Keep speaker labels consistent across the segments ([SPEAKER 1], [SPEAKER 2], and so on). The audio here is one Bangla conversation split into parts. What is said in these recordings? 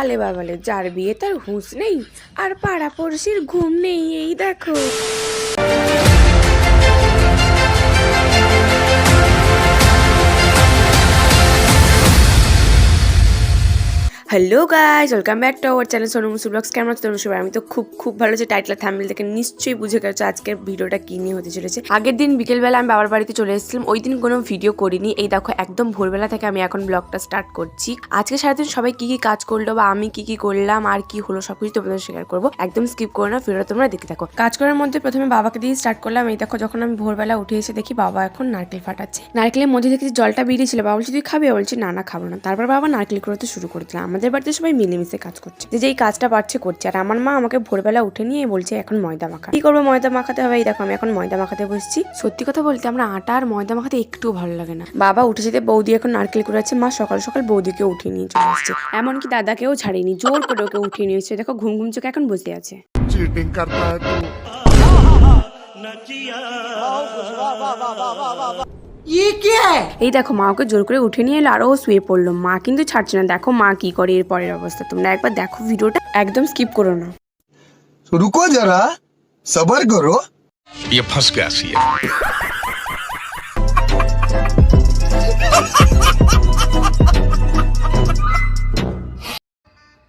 [SPEAKER 1] আলে বাবালে যার বিয়ে তার হুঁশ নেই আর পাড়া পড়শির ঘুম নেই এই দেখো। Hello guys welcome back to our channel Sonu Musu vlogs কেমন আছো তোমরা সবাই? আমি তো খুব খুব ভালো যে টাইটেল থাম্বনেল দেখে নিশ্চয়ই বুঝে গেছো আজকের ভিডিওটা কি নিয়ে হতে চলেছে। আগের দিন বিকেলবেলা আমি বাবার বাড়িতে চলে এসেছিলাম। ওই দিন কোনো ভিডিও করিনি। এই দেখো, একদম ভোরবেলা থেকে আমি এখন ব্লগটা স্টার্ট করছি। আজকে সারাদিন সবাই কি কি কাজ করল বা আমি কি কি করলাম, আর কি হলো সবকিছু তোমাদের শেয়ার করব। একদম স্কিপ করো না, ভিডিওটা তোমরা দেখতে থাকো। কাজ করার মধ্যে প্রথমে বাবাকে দিয়ে স্টার্ট করলাম। এই দেখো, যখন আমি ভোরবেলা উঠে এসে দেখি বাবা এখন নারকেল ফাটাচ্ছে। নারকেলের মধ্যে থেকে যে জলটা বেরিয়েছিল। বাবা বলছে, তুই খাবি? বলছি, না না, খাব না। তারপর বাবা নারকেল করতে শুরু করেছিল আমাদের বাড়িতে সবাই মিলেমিশে কাজ করছে। যে যেই কাজটা পারছে করছে। আর আমার মা আমাকে ভোরবেলা উঠে নিয়ে বলছে এখন ময়দা মাখা। কি করব ময়দা মাখাতে হবে? এই দেখো আমি এখন ময়দা মাখাতে বসছি। সত্যি কথা বলতে আমরা আটা আর ময়দা মাখাতে একটু ভালো লাগে না। বাবা উঠে যেতে বৌদি এখন নারকেল করেছে মা সকাল সকাল বৌদিকে উঠে নিয়ে চলে আসছে। এমনকি দাদাকেও ছাড়িনি জোর করে ওকে উঠিয়ে নিয়েছে দেখো ঘুম ঘুম চোখে এখন বসে আছে। এই দেখো মা ওকে জোর করে উঠে নিয়ে এলো আরও ও শুয়ে পড়লো মা কিন্তু ছাড়ছে না দেখো মা কি করে এর পরের অবস্থা তোমরা একবার দেখো ভিডিওটা একদম স্কিপ করো না
[SPEAKER 2] तो रुको जरा सबर करो
[SPEAKER 3] ये फंस गया सी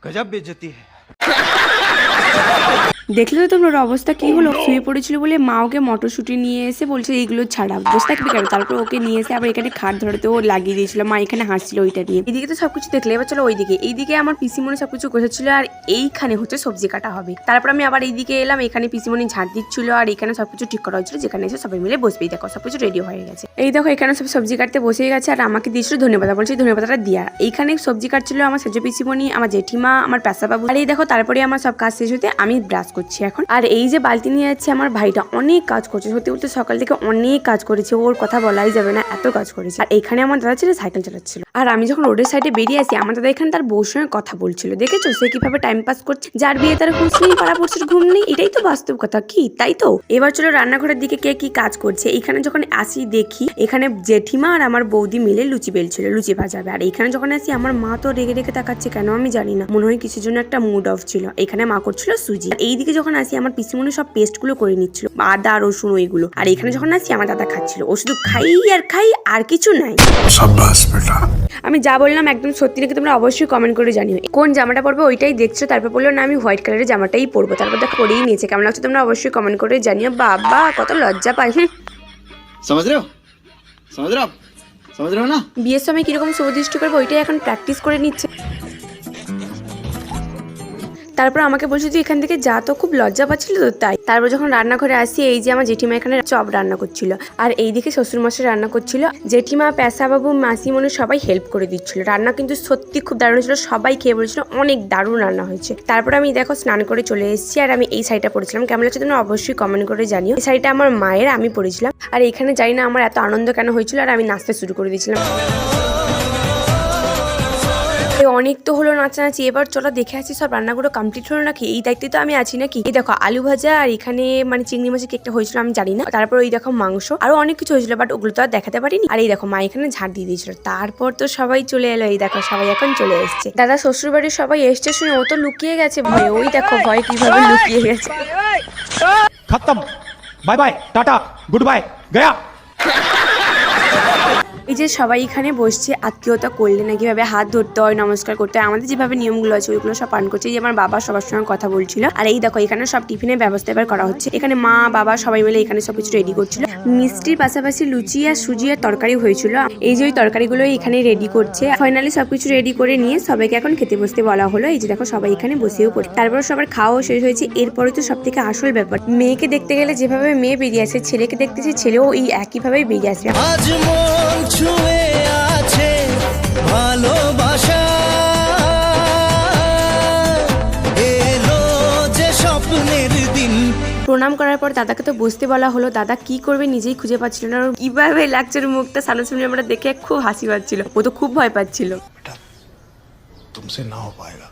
[SPEAKER 4] गजब बेइज्जती है
[SPEAKER 1] দেখলে তো তোমার অবস্থা কি হলো? শুয়ে পড়েছিল বলে মা ওকে মটরশুটি নিয়ে এসে বলছে, এইগুলো ছাড়া বসে থাকবে কেন? তারপর ওকে নিয়ে এসে আবার এখানে খাট ধরাতে ও লাগিয়ে দিয়েছিল। মা এখানে হাসছিল ওইটা দিয়ে। এদিকে তো সবকিছু দেখলে, এবার চলো ওইদিকে। এইদিকে আমার পিসিমণি সবকিছু গোছাচ্ছিল, আর এইখানে হচ্ছে সবজি কাটা হবে। তারপর আমি আবার এইদিকে এলাম, এখানে পিসিমণি ঝাঁট দিচ্ছিল, আর এখানে সবকিছু ঠিক করা হচ্ছিল যেখানে এসে সবাই মিলে বসবেই। দেখো, সবকিছু রেডি হয়ে গেছে। এই দেখো, এখানে সব সবজি কাটতে বসে গেছে, আর আমাকে দিয়েছিল ধন্যবাদ বলছি ধন্যবাদটা দিয়া। এইখানে সবজি কাটছিল আমার সেজ পিসিমণি, আমার জেঠিমা, আমার পেশাবাবু। আর এই দেখো তারপরে আমার সব কাজ শেষ হতে আমি ব্রাশ করছি এখন। আর এই যে বালতি নিয়ে যাচ্ছে আমার ভাইটা, অনেক কাজ করছে। সত্যি বলতে সকাল থেকে অনেক কাজ করেছে, ওর কথা বলাই যাবে না, এত কাজ করেছে। আর এখানে আমার দাদা ছিল সাইকেল চালাচ্ছিল। আর আমি যখন রোডের সাইডে বেরিয়ে আসি, আমার দাদা এখানে তার বউর সঙ্গে কথা বলছিল। দেখেছ? সে কীভাবে টাইম পাস করছে? যার বিয়ে তার হুঁশ নেই পাড়া পড়ছে ঘুম নেই। এটাই তো বাস্তব কথা। কি? তাই তো? এবার চলো রান্নাঘরের দিকে কে কি কাজ করছে। এখানে যখন আসি, দেখি এখানে জেঠিমা আর আমার বৌদি মিলে লুচি বেলছিল, লুচি ভাজাবে। আর এখানে যখন আসি, আমার মা তো রেগে রেগে তাকাচ্ছে কেন আমি জানি না। মনে হয় কিছুর জন্য একটা মুড অফ ছিল। এখানে মা করছিল সুজি। আর থেকে যখন আসি আমার পিসিমনি সব পেস্টগুলো করে নিচ্ছিল। আদা রসুন ওইগুলো। আর এখানে যখন আসি আমার দাদা খাচ্ছিল। ও শুধু খাই আর খাই আর কিছু নাই। আমি যা বললাম একদম সত্যি নাকি তোমরা অবশ্যই কমেন্ট করে জানিও। কোন জামাটা পরবে ওইটাই দেখছ তারপর বলল না আমি হোয়াইট কালারের জামাটাই পরবো। তারপর দেখা পরেই নিয়েছে। কেমন লাগছে তোমরা অবশ্যই কমেন্ট করে জানিও। বাবা কত লজ্জা পাই।
[SPEAKER 5] হ্যাঁ না?
[SPEAKER 1] বিয়ের সময় কীরকম সুদৃষ্টি করব ওইটাই এখন প্র্যাকটিস করে নিচ্ছে। তারপর আমাকে বলছে যে এখান থেকে যা তো খুব লজ্জা পাচ্ছিল তো তাই। তারপর যখন রান্নাঘরে আসি, এই যে আমার জেঠিমা এখানে চপ রান্না করছিল। আর এইদিকে শ্বশুরমশাই রান্না করছিল। জেঠিমা, পেশাবাবু, মাসিমণি সবাই হেল্প করে দিচ্ছিল। রান্না কিন্তু সত্যি খুব দারুণ ছিল সবাই খেয়ে বলেছিল, অনেক দারুণ রান্না হয়েছে। তারপর আমি দেখো স্নান করে চলে এসেছি আর আমি এই শাড়িটা পরেছিলাম। কেমন লাগছে তোমরা অবশ্যই কমেন্ট করে জানিও। এই শাড়িটা আমার মায়ের, আমি পরেছিলাম। আর এখানে জানি না আমার এত আনন্দ কেন হয়েছিল আর আমি নাচতে শুরু করে দিয়েছিলাম। অনেক তো হলো নাচানাচি, এবার চলো দেখে আসি সব রান্নাগুলো কমপ্লিট হলো নাকি? এই দায়িত্বে তো আমি আছি নাকি? এই দেখো, আলু ভাজা আর এখানে মানে চিংড়ি মাছের কেকটা হয়েছিল, আমি জানি না। তারপর ওই দেখো মাংস, আরও অনেক কিছু হয়েছিল বাট ওগুলো তো আর দেখাতে পারিনি। আর এই দেখো, মা এখানে ঝাড় দিয়ে দিয়েছিল। তারপর তো সবাই চলে এলো, এই দেখো, সবাই এখন চলে এসছে। দাদা শ্বশুর বাড়ির সবাই এসছে শুনে, ও তো লুকিয়ে গেছে। ভয়ে ওই দেখো, ভয় কীভাবে লুকিয়ে গেছে।
[SPEAKER 4] খতম। Bye bye, tata, good bye, Gaya.
[SPEAKER 1] এই যে সবাই এখানে বসছে, আত্মীয়তা করলে না কীভাবে হাত ধরতে হয়, নমস্কার করতে হয়, আমাদের যেভাবে নিয়মগুলো আছে, ওইগুলো সব পালন করছে। যে আমার বাবা সবার সঙ্গে কথা বলছিল। আর এই দেখো, এখানে সব টিফিনের ব্যবস্থা এবার করা হচ্ছে। এখানে মা, বাবা সবাই মিলে এখানে সব কিছু রেডি করছিল। মিষ্টির পাশাপাশি লুচি আর সুজি আর তরকারি হয়েছিল। এই যে ওই তরকারিগুলো এখানে রেডি করছে। ফাইনালি সবকিছু রেডি করে নিয়ে সবাইকে এখন খেতে বসতে বলা হলো। এই যে দেখো, সবাই এখানে বসেও পড়ে। তারপর সবার খাওয়াও শেষ হয়েছে। এরপরে তো সব থেকে আসল ব্যাপার, মেয়েকে দেখতে গেলে যেভাবে মেয়ে বেরিয়ে আসে, ছেলেকে দেখতেছে ছেলেও এই একইভাবেই বেরিয়ে
[SPEAKER 6] মন ছুঁয়ে আছে ভালোবাসা এলো যে স্বপ্নের দিন
[SPEAKER 1] প্রণাম করার পর দাদাকে তো বসতে বলা হলো দাদা কি করবে নিজেই খুঁজে পাচ্ছিল না আর কিভাবে লাগছে ওর মুখটা সামনাসামনি আমরা দেখে খুব হাসি পাচ্ছিল ও তো খুব ভয় পাচ্ছিল
[SPEAKER 2] तुमसे ना हो पाएगा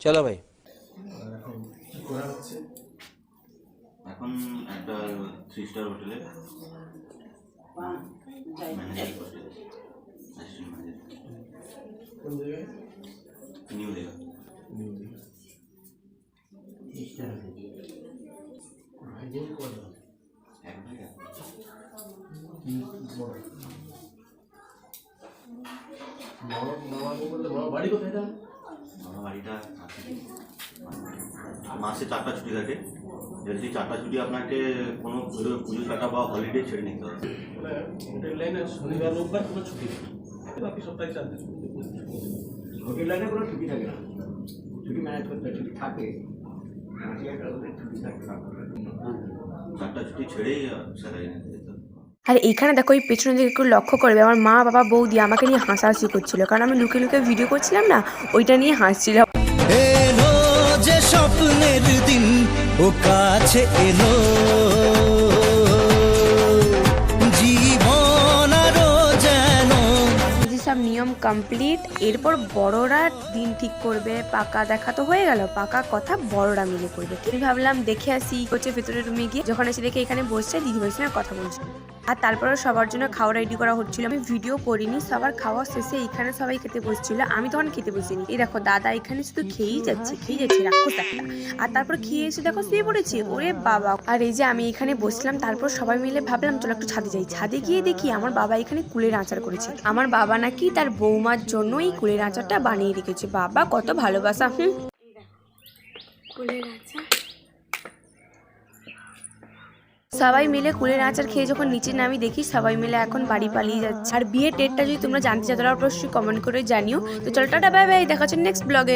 [SPEAKER 7] চলো ভাই
[SPEAKER 5] এখন একটা থ্রি স্টার হোটেলে ম্যানেজার পোস্টে অ্যাসিস্ট্যান্ট ম্যানেজার নিউ দিঘা এক ভাই আমার বাড়িটা আছে। মাসে চারটা ছুটি থাকে। সেই চারটা ছুটি আপনাকে কোনো পুজো পুজো চাটা বা হলিডে ছেড়ে নিতে হবে
[SPEAKER 8] হোটেল লাইনে শনিবার রোববার কোনো ছুটি বাকি সপ্তাহে চার দিন
[SPEAKER 9] হোটেল লাইনে কোনো ছুটি থাকে না। ছুটি ম্যানেজ করতে ছুটি থাকে। মাসে একটা করে ছুটি থাকে।
[SPEAKER 5] চারটা ছুটি ছেড়েই স্যালারি নিতে
[SPEAKER 1] আর এখানে দেখো এই পেছনের দিকে একটু লক্ষ্য করবে। আমার মা বাবা বৌদি আমাকে নিয়ে হাসাহাসি করছিল। কারণ আমি লুকে লুকে ভিডিও করছিলাম না ওইটা নিয়ে হাসছিল।
[SPEAKER 6] এলো যে স্বপ্নের দিন ও কাছে এলো।
[SPEAKER 1] নিয়ম কমপ্লিট এরপর বড়রা দিন ঠিক করবে, পাকা দেখা তো হয়ে গেল, পাকা কথা বড়রা মিলে করবে। আমি ভাবলাম দেখে আসি হচ্ছে ভেতরে রুমে গিয়ে, যখন এসে দেখে এখানে বসছে দিদিভাইয়ের সঙ্গে কথা বলছে। আর তারপরে সবার জন্য খাওয়া রেডি করা হচ্ছিল। আমি ভিডিও করিনি, সবার খাওয়া শেষে এখানে সবাই খেতে বসছিল। আমি তখন খেতে বসিনি। এই দেখো, দাদা এখানে শুধু খেয়েই যাচ্ছে খেয়ে যাচ্ছে রাক্ষস একটা। আর তারপর খেয়ে এসে দেখো শুয়ে পড়েছে। ওরে বাবা। আর এই যে আমি এখানে বসলাম, তারপর সবাই মিলে ভাবলাম, চলো একটু ছাদে যাই। ছাদে গিয়ে দেখি আমার বাবা এখানে কুলের আচার করেছে। আমার বাবা নাকি তার বৌমার জন্য এই কুলের আচারটা বানিয়ে রেখেছে। বাবা, কত ভালোবাসা, হুম। কুলের আচার। সবাই মিলে কুলের আচার খেয়ে যখন নিচে নামি দেখি সবাই মিলে এখন বাড়ি পালিয়ে যাচ্ছে। আর বিয়ের ডেটটা যদি তোমরা জানতে চাও, তাহলে অবশ্যই কমেন্ট করে জানিও। তো চলো, টাটা বাই বাই দেখা হচ্ছে নেক্সট ব্লগে